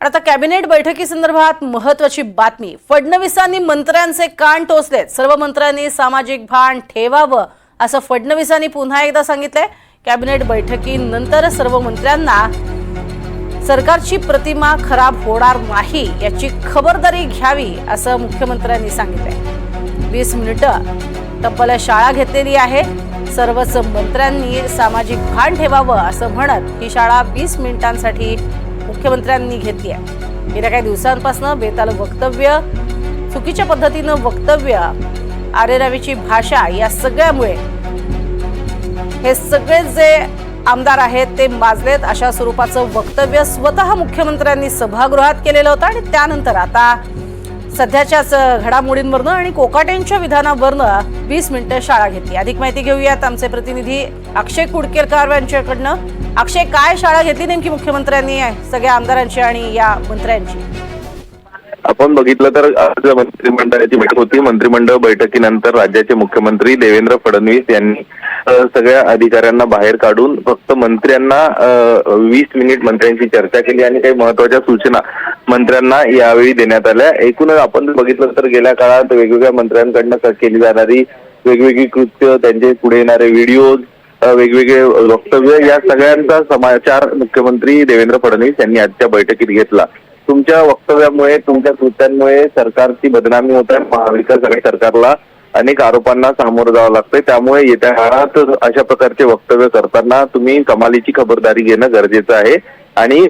आता कॅबिनेट बैठकीसंदर्भात महत्वाची बातमी. फडणवीसांनी मंत्र्यांचे कान टोचलेत. सर्व मंत्र्यांनी सामाजिक भान ठेवावं असं फडणवीसांनी पुन्हा एकदा सांगितलंय. कॅबिनेट बैठकीनंतर सर्व मंत्र्यांना सरकारची प्रतिमा खराब होणार नाही याची खबरदारी घ्यावी असं मुख्यमंत्र्यांनी सांगितलंय. वीस मिनिटं तब्बल शाळा घेतलेली आहे. सर्वच मंत्र्यांनी सामाजिक भान ठेवावं असं म्हणत ही शाळा वीस मिनिटांसाठी मुख्यमंत्र्यांनी घेतली आहे. गेल्या काही दिवसांपासून बेताल वक्तव्य चुकीच्या पद्धतीनं वक्तव्य आरेरावीची भाषा या सगळ्यामुळे हे सगळे जे आमदार आहेत ते माजलेत अशा स्वरूपाचं वक्तव्य स्वतः मुख्यमंत्र्यांनी सभागृहात केलेलं होतं आणि त्यानंतर आता सध्याच्याच घडामोडींवरनं आणि कोकाटेंच्या विधानावरनं वीस मिनिटं शाळा घेतली. अधिक माहिती घेऊयात आमचे प्रतिनिधी अक्षय कुडकेरकर यांच्याकडनं. अक्षय काय शाळा घेतली नेमकी मुख्यमंत्र्यांनी? सगळ्या आमदारांची आणि या मंत्र्यांची. आपण बघितलं तर आज मंत्रिमंडळाची बैठक होती. मंत्रिमंडळ बैठकीनंतर राज्याचे मुख्यमंत्री देवेंद्र फडणवीस यांनी सगळ्या अधिकाऱ्यांना बाहेर काढून फक्त मंत्र्यांना वीस मिनिट मंत्र्यांची चर्चा केली आणि काही महत्त्वाच्या सूचना मंत्र्यांना यावेळी देण्यात आल्या. एकूणच आपण बघितलं तर गेल्या काळात वेगवेगळ्या मंत्र्यांकडनं केली जाणारी वेगवेगळी कृत्य त्यांचे पुढे येणारे व्हिडिओज वेगवेगळे वक्तव्य या सगळ्यांचा समाचार मुख्यमंत्री देवेंद्र फडणवीस यांनी आजच्या बैठकीत घेतला. तुमच्या वक्तव्यामुळे तुमच्या कृत्यांमुळे सरकारची बदनामी होत आहे. महाविकास आघाडी सरकारला अनेक आरोपांना सामोरं जावं लागतंय. त्यामुळे येत्या काळात अशा प्रकारचे वक्तव्य करताना तुम्ही कमालीची खबरदारी घेणं गरजेचं आहे. आणि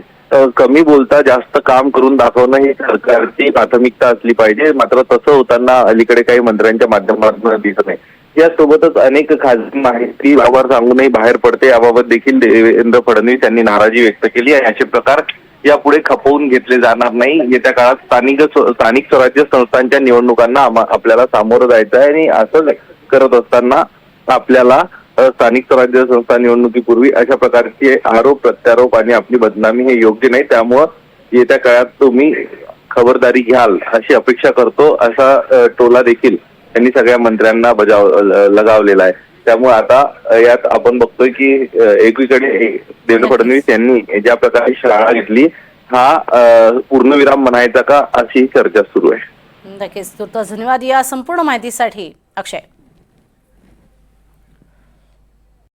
कमी बोलता जास्त काम करून दाखवणं ही सरकारची प्राथमिकता असली पाहिजे. मात्र तसं होताना अलीकडे काही मंत्र्यांच्या माध्यमातून दिसत नाही. यासोबतच अनेक खाजगी माहिती यावर सांगूनही बाहेर पडते. याबाबत देखील देवेंद्र फडणवीस यांनी नाराजी व्यक्त केली आणि असे प्रकार यापुढे खपवून घेतले जाणार नाही. येत्या काळात स्थानिक स्थानिक स्वराज्य संस्थांच्या निवडणुकांना आपल्याला सामोरं जायचं आहे आणि असं करत असताना आपल्याला स्थानिक स्वराज्य संस्था निवडणुकीपूर्वी अशा प्रकारचे आरोप प्रत्यारोप आणि आपली बदनामी हे योग्य नाही. त्यामुळं येत्या काळात तुम्ही खबरदारी घ्याल अशी अपेक्षा करतो असा टोला देखील त्यांनी सगळ्या मंत्र्यांना बजाव लगावलेला आहे. त्यामुळे आता यात आपण बघतोय की एकीकडे देवेंद्र फडणवीस यांनी ज्या प्रकारे शाळा घेतली हा पूर्णविराम म्हणायचा का अशी चर्चा सुरू आहे. नक्कीच. धन्यवाद या संपूर्ण माहितीसाठी. अक्षय.